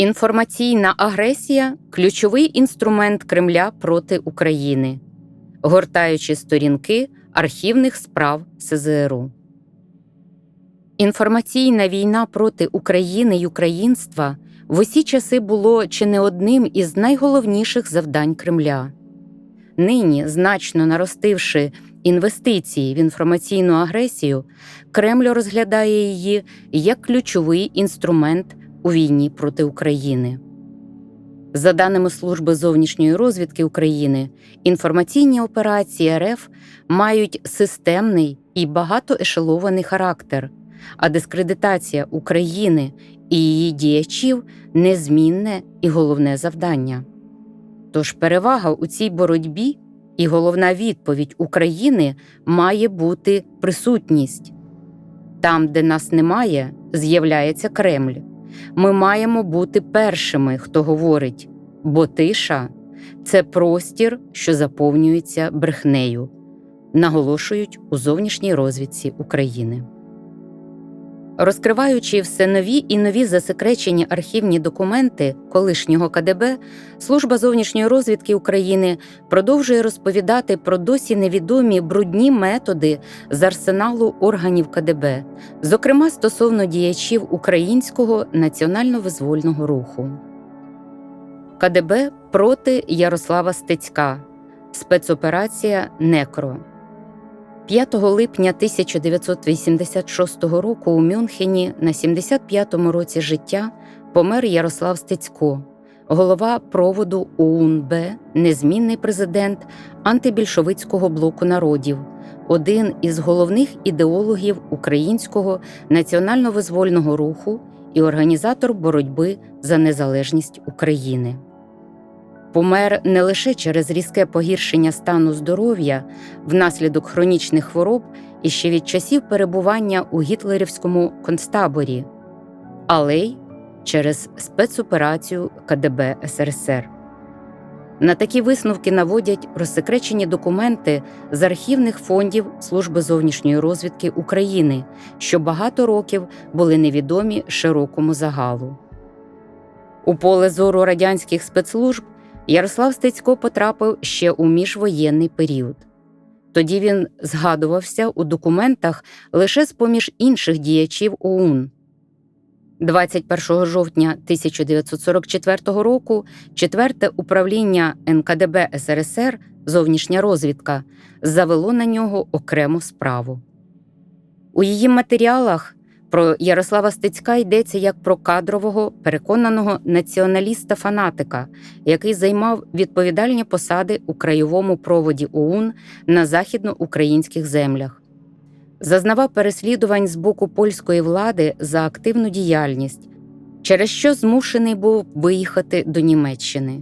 Інформаційна агресія ключовий інструмент Кремля проти України, гортаючи сторінки архівних справ СЗРУ. Інформаційна війна проти України й українства в усі часи було чи не одним із найголовніших завдань Кремля. Нині, значно наростивши інвестиції в інформаційну агресію, Кремль розглядає її як ключовий інструмент у війні проти України. За даними Служби зовнішньої розвідки України, інформаційні операції РФ мають системний і багатоешелований характер, а дискредитація України і її діячів незмінне і головне завдання. Тож перевага у цій боротьбі і головна відповідь України має бути присутність. Там, де нас немає, з'являється Кремль. Ми маємо бути першими, хто говорить, бо тиша це простір, що заповнюється брехнею, наголошують у зовнішній розвідці України. Розкриваючи все нові і нові засекречені архівні документи колишнього КДБ, Служба зовнішньої розвідки України продовжує розповідати про досі невідомі брудні методи з арсеналу органів КДБ, зокрема стосовно діячів українського національно-визвольного руху. КДБ проти Ярослава Стецька. Спецоперація Некро. 5 липня 1986 року у Мюнхені на 75-му році життя помер Ярослав Стецько, голова проводу ОУН-Б, незмінний президент антибільшовицького блоку народів, один із головних ідеологів українського національно-визвольного руху і організатор боротьби за незалежність України. Помер не лише через різке погіршення стану здоров'я внаслідок хронічних хвороб і ще від часів перебування у гітлерівському концтаборі, але й через спецоперацію КДБ СРСР. На такі висновки наводять розсекречені документи з архівних фондів Служби зовнішньої розвідки України, що багато років були невідомі широкому загалу. У поле зору радянських спецслужб Ярослав Стецько потрапив ще у міжвоєнний період. Тоді він згадувався у документах лише з поміж інших діячів ОУН. 21 жовтня 1944 року четверте управління НКДБ СРСР зовнішня розвідка завело на нього окрему справу. У її матеріалах про Ярослава Стецька йдеться як про кадрового переконаного націоналіста-фанатика, який займав відповідальні посади у краєвому проводі ОУН на західноукраїнських землях. Зазнавав переслідувань з боку польської влади за активну діяльність, через що змушений був виїхати до Німеччини.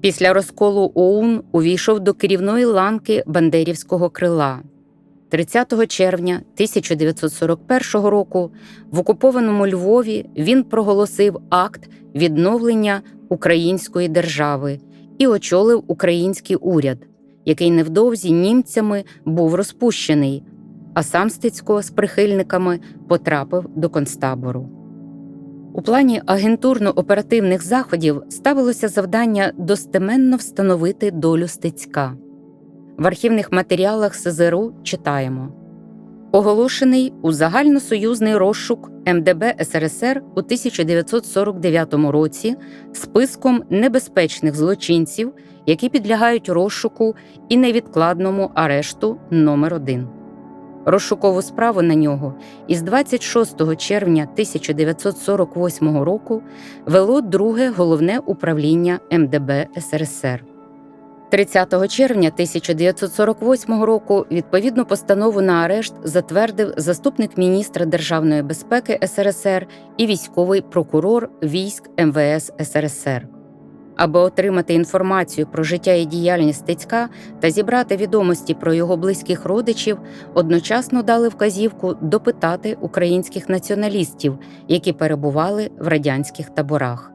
Після розколу ОУН увійшов до керівної ланки Бандерівського крила. 30 червня 1941 року в окупованому Львові він проголосив акт відновлення української держави і очолив український уряд, який невдовзі німцями був розпущений, а сам Стецько з прихильниками потрапив до концтабору. У плані агентурно-оперативних заходів ставилося завдання достеменно встановити долю Стецька. В архівних матеріалах СЗРУ читаємо оголошений у загальносоюзний розшук МДБ СРСР у 1949 році списком небезпечних злочинців, які підлягають розшуку і невідкладному арешту номер 1 Розшукову справу на нього із 26 червня 1948 року вело друге головне управління МДБ СРСР. 30 червня 1948 року відповідну постанову на арешт затвердив заступник міністра державної безпеки СРСР і військовий прокурор військ МВС СРСР. Аби отримати інформацію про життя і діяльність Стецька та зібрати відомості про його близьких родичів, одночасно дали вказівку допитати українських націоналістів, які перебували в радянських таборах.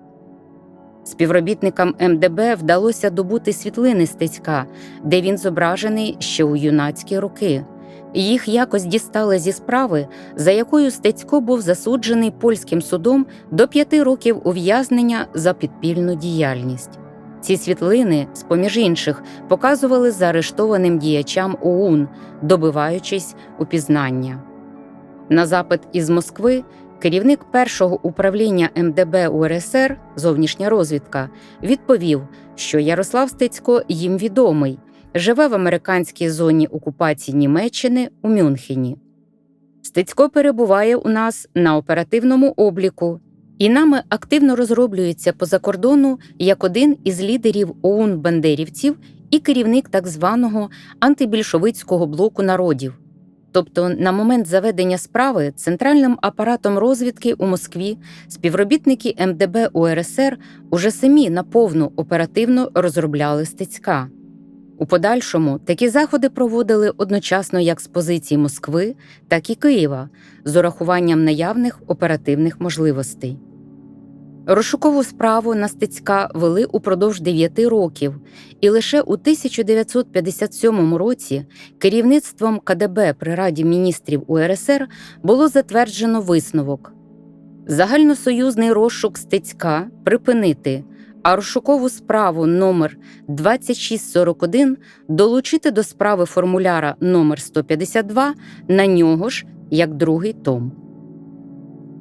Співробітникам МДБ вдалося добути світлини Стецька, де він зображений ще у юнацькі роки. Їх якось дістали зі справи, за якою Стецько був засуджений польським судом до п'яти років ув'язнення за підпільну діяльність. Ці світлини, з поміж інших, показували заарештованим діячам ОУН, добиваючись упізнання. На запит із Москви керівник першого управління МДБ УРСР зовнішня розвідка відповів, що Ярослав Стецько їм відомий, живе в американській зоні окупації Німеччини у Мюнхені. Стецько перебуває у нас на оперативному обліку і нами активно розроблюється по закордону як один із лідерів ОУН бандерівців і керівник так званого антибільшовицького блоку народів. Тобто, на момент заведення справи центральним апаратом розвідки у Москві співробітники МДБ УРСР уже самі наповну оперативно розробляли стецька. У подальшому такі заходи проводили одночасно як з позиції Москви, так і Києва з урахуванням наявних оперативних можливостей. Розшукову справу на Стецька вели упродовж 9 років, і лише у 1957 році керівництвом КДБ при Раді міністрів УРСР було затверджено висновок. Загальносоюзний розшук Стецька припинити, а розшукову справу номер 2641 долучити до справи формуляра номер 152 на нього ж як другий том.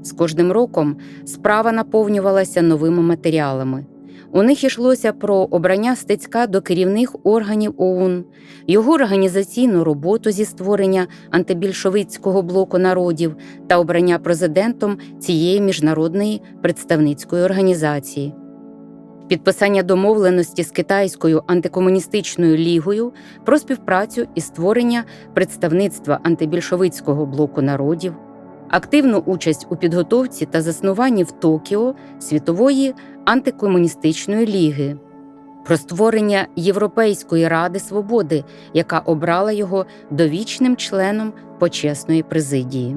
З кожним роком справа наповнювалася новими матеріалами. У них йшлося про обрання стецька до керівних органів ОУН, його організаційну роботу зі створення антибільшовицького блоку народів та обрання президентом цієї міжнародної представницької організації. Підписання домовленості з Китайською антикомуністичною лігою про співпрацю і створення представництва антибільшовицького блоку народів, активну участь у підготовці та заснуванні в Токіо світової антикомуністичної ліги, про створення Європейської ради свободи, яка обрала його довічним членом почесної президії.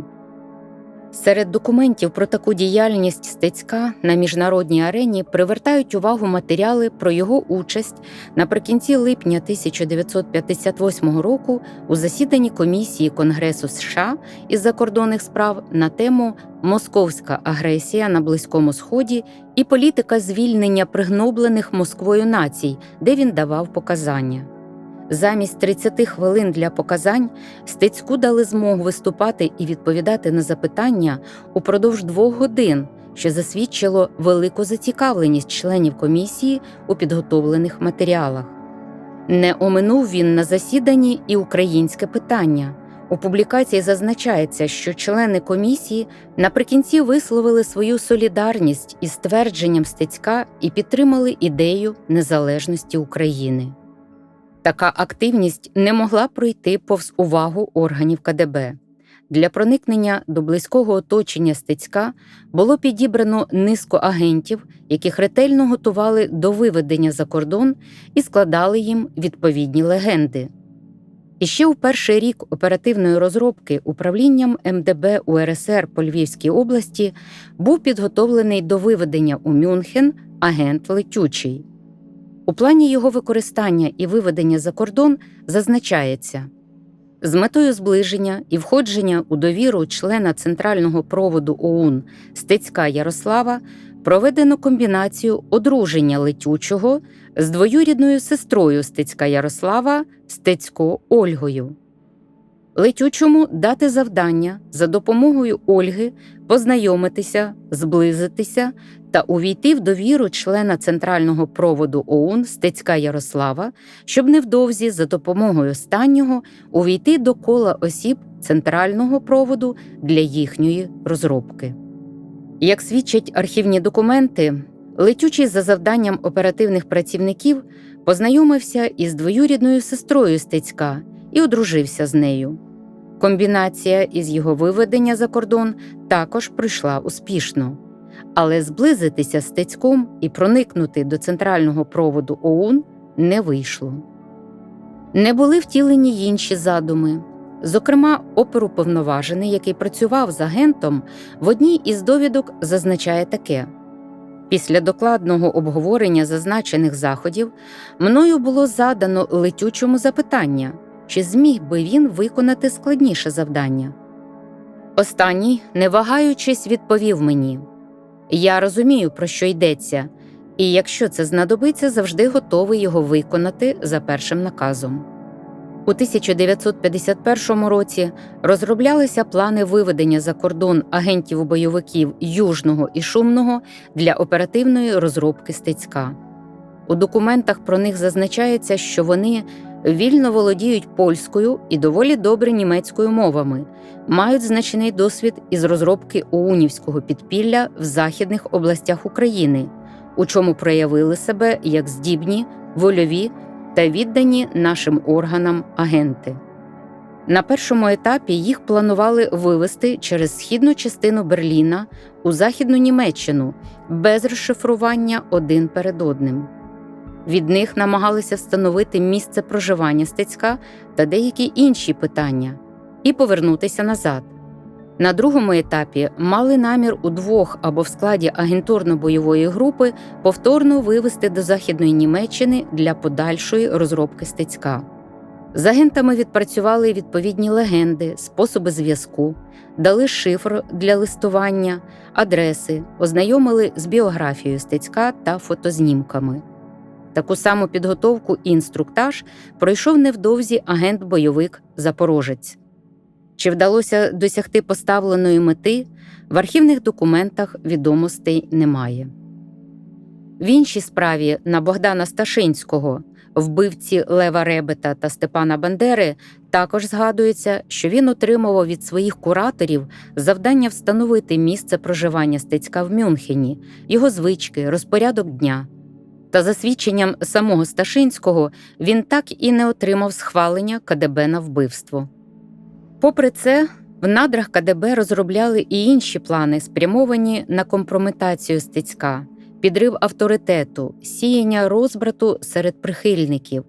Серед документів про таку діяльність Стецька на міжнародній арені привертають увагу матеріали про його участь наприкінці липня 1958 року у засіданні комісії Конгресу США із закордонних справ на тему Московська агресія на Близькому Сході і політика звільнення пригноблених Москвою націй, де він давав показання. Замість 30 хвилин для показань Стецьку дали змогу виступати і відповідати на запитання упродовж двох годин, що засвідчило велику зацікавленість членів комісії у підготовлених матеріалах. Не оминув він на засіданні і українське питання. У публікації зазначається, що члени комісії наприкінці висловили свою солідарність із твердженням Стецька і підтримали ідею незалежності України. Така активність не могла пройти повз увагу органів КДБ. Для проникнення до близького оточення Стецька було підібрано низку агентів, яких ретельно готували до виведення за кордон і складали їм відповідні легенди. І ще у перший рік оперативної розробки управлінням МДБ УРСР по Львівській області був підготовлений до виведення у Мюнхен агент летючий. У плані його використання і виведення за кордон зазначається з метою зближення і входження у довіру члена центрального проводу ОУН Стецька Ярослава проведено комбінацію одруження летючого з двоюрідною сестрою Стецька Ярослава Стецько Ольгою. Летючому дати завдання за допомогою Ольги познайомитися, зблизитися та увійти в довіру члена центрального проводу ОУН Стецька Ярослава, щоб невдовзі за допомогою останнього увійти до кола осіб центрального проводу для їхньої розробки. Як свідчать архівні документи, летючий за завданням оперативних працівників познайомився із двоюрідною сестрою Стецька і одружився з нею. Комбінація із його виведення за кордон також пройшла успішно, але зблизитися з Стецьком і проникнути до центрального проводу ОУН не вийшло. Не були втілені інші задуми. Зокрема, оперуповноважений, який працював з агентом, в одній із довідок зазначає таке: після докладного обговорення зазначених заходів мною було задано летючому запитання чи зміг би він виконати складніше завдання. Останній, не вагаючись, відповів мені Я розумію, про що йдеться, і якщо це знадобиться, завжди готовий його виконати за першим наказом. У 1951 році розроблялися плани виведення за кордон агентів бойовиків Южного і Шумного для оперативної розробки стецька. У документах про них зазначається, що вони вільно володіють польською і доволі добре німецькою мовами, мають значний досвід із розробки оунівського підпілля в західних областях України, у чому проявили себе як здібні, вольові та віддані нашим органам агенти. На першому етапі їх планували вивести через східну частину Берліна у Західну Німеччину без розшифрування один перед одним. Від них намагалися встановити місце проживання стецька та деякі інші питання і повернутися назад. На другому етапі мали намір удвох або в складі агентурно-бойової групи повторно вивести до Західної Німеччини для подальшої розробки стецька. З агентами відпрацювали відповідні легенди, способи зв'язку, дали шифр для листування, адреси, ознайомили з біографією стецька та фотознімками. Таку саму підготовку і інструктаж пройшов невдовзі агент-бойовик Запорожець. Чи вдалося досягти поставленої мети, в архівних документах відомостей немає. В іншій справі на Богдана Сташинського, вбивці Лева Ребета та Степана Бандери, також згадується, що він отримував від своїх кураторів завдання встановити місце проживання стецька в Мюнхені, його звички, розпорядок дня. Та за свідченням самого Сташинського він так і не отримав схвалення КДБ на вбивство. Попри це, в надрах КДБ розробляли і інші плани, спрямовані на компрометацію стецька, підрив авторитету, сіяння розбрату серед прихильників.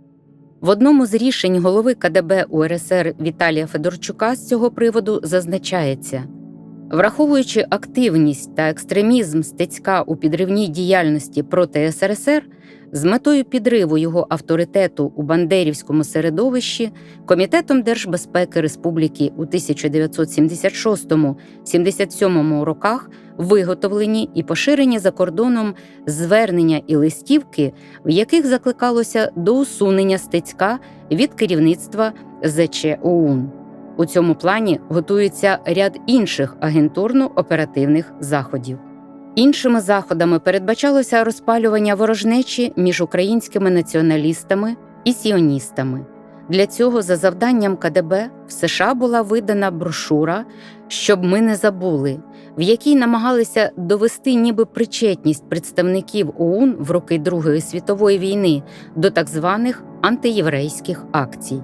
В одному з рішень голови КДБ УРСР Віталія Федорчука з цього приводу зазначається. Враховуючи активність та екстремізм стецька у підривній діяльності проти СРСР, з метою підриву його авторитету у бандерівському середовищі Комітетом держбезпеки Республіки у 1976-77 роках виготовлені і поширені за кордоном звернення і листівки, в яких закликалося до усунення стецька від керівництва ЗЧ ОУН. У цьому плані готується ряд інших агентурно-оперативних заходів. Іншими заходами передбачалося розпалювання ворожнечі між українськими націоналістами і сіоністами. Для цього, за завданням КДБ, в США була видана брошура, щоб ми не забули, в якій намагалися довести ніби причетність представників ОУН в роки Другої світової війни до так званих антиєврейських акцій.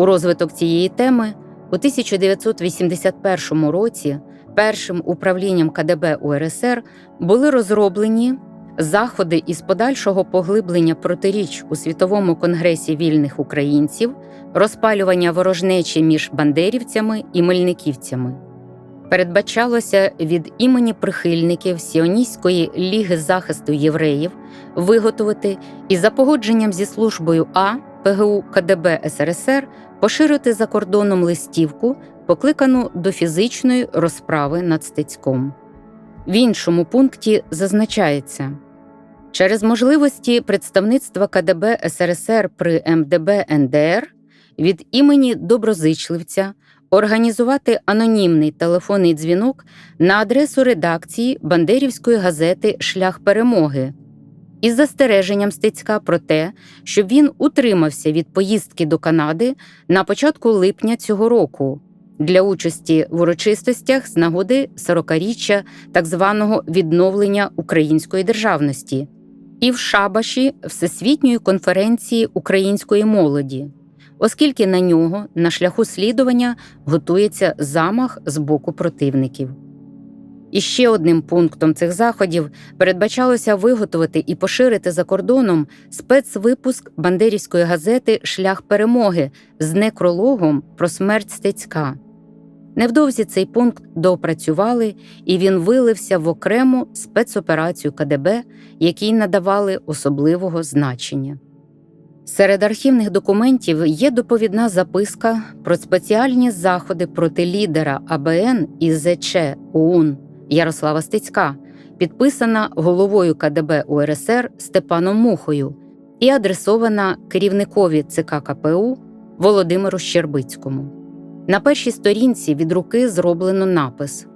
У розвиток цієї теми у 1981 році першим управлінням КДБ УРСР були розроблені заходи із подальшого поглиблення протиріч у світовому конгресі вільних українців, розпалювання ворожнечі між бандерівцями і мельниківцями. Передбачалося від імені прихильників Сіоністської ліги захисту євреїв виготовити і за погодженням зі службою А ПГУ КДБ СРСР поширити за кордоном листівку, покликану до фізичної розправи над стецьком. В іншому пункті зазначається через можливості представництва КДБ СРСР при МДБ НДР від імені доброзичливця організувати анонімний телефонний дзвінок на адресу редакції Бандерівської газети Шлях перемоги із застереженням стецька про те, щоб він утримався від поїздки до Канади на початку липня цього року для участі в урочистостях з нагоди 40-річчя так званого відновлення української державності і в Шабаші Всесвітньої конференції української молоді. Оскільки на нього на шляху слідування готується замах з боку противників. І ще одним пунктом цих заходів передбачалося виготовити і поширити за кордоном спецвипуск бандерівської газети Шлях перемоги з некрологом про смерть стецька. Невдовзі цей пункт доопрацювали, і він вилився в окрему спецоперацію КДБ, якій надавали особливого значення. Серед архівних документів є доповідна записка про спеціальні заходи проти лідера АБН і ЗЧ ОУН Ярослава Стецька, підписана головою КДБ УРСР Степаном Мухою і адресована керівникові ЦК КПУ Володимиру Щербицькому. На першій сторінці від руки зроблено напис.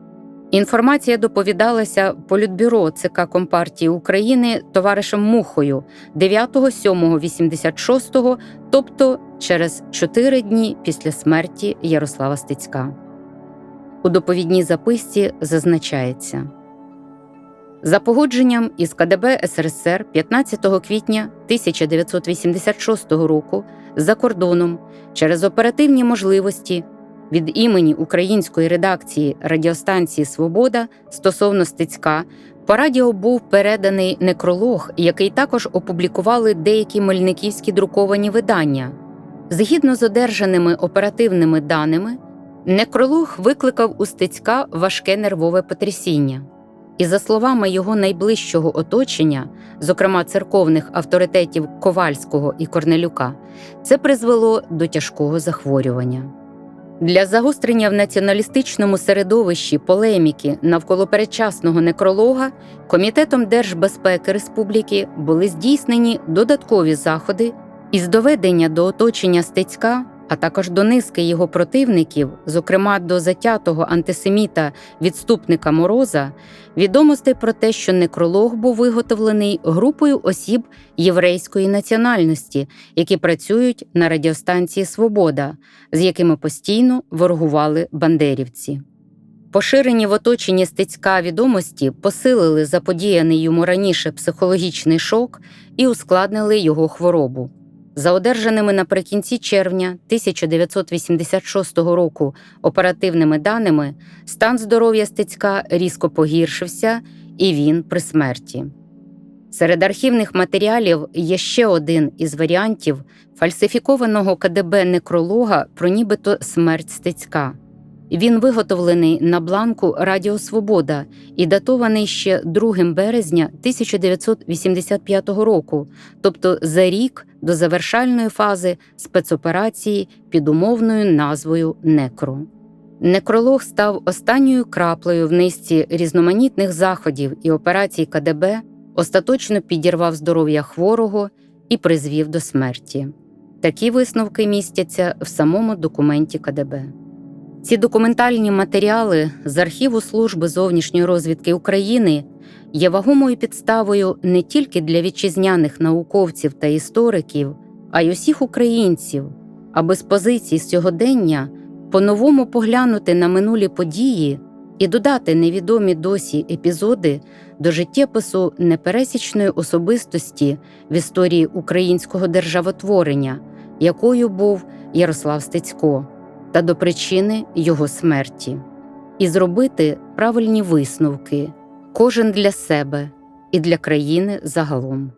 Інформація доповідалася Політбюро ЦК Компартії України товаришем Мухою 9.7.86, тобто через 4 дні після смерті Ярослава Стецька. У доповідній записці зазначається. За погодженням із КДБ СРСР 15 квітня 1986 року за кордоном через оперативні можливості від імені української редакції радіостанції Свобода стосовно Стецька по радіо був переданий некролог, який також опублікували деякі мельниківські друковані видання. Згідно з одержаними оперативними даними, некролог викликав у Стецька важке нервове потрясіння. І, за словами його найближчого оточення, зокрема церковних авторитетів Ковальського і Корнелюка, це призвело до тяжкого захворювання. Для загострення в націоналістичному середовищі полеміки навколо передчасного некролога Комітетом Держбезпеки Республіки були здійснені додаткові заходи із доведення до оточення Стецька, а також до низки його противників, зокрема до затятого антисеміта відступника Мороза, відомостей про те, що некролог був виготовлений групою осіб єврейської національності, які працюють на радіостанції Свобода, з якими постійно ворогували бандерівці. Поширені в оточенні стецька відомості посилили заподіяний йому раніше психологічний шок і ускладнили його хворобу. За одержаними наприкінці червня 1986 року оперативними даними, стан здоров'я Стецька різко погіршився, і він при смерті. Серед архівних матеріалів є ще один із варіантів фальсифікованого КДБ некролога про нібито смерть Стецька. Він виготовлений на бланку Радіо Свобода і датований ще 2 березня 1985 року, тобто за рік до завершальної фази спецоперації під умовною назвою Некро. Некролог став останньою краплею в низці різноманітних заходів і операцій КДБ, остаточно підірвав здоров'я хворого і призвів до смерті. Такі висновки містяться в самому документі КДБ. Ці документальні матеріали з архіву Служби зовнішньої розвідки України є вагомою підставою не тільки для вітчизняних науковців та істориків, а й усіх українців, аби з позицій сьогодення по-новому поглянути на минулі події і додати невідомі досі епізоди до життєпису непересічної особистості в історії українського державотворення, якою був Ярослав Стецько та до причини його смерті, і зробити правильні висновки, кожен для себе і для країни загалом.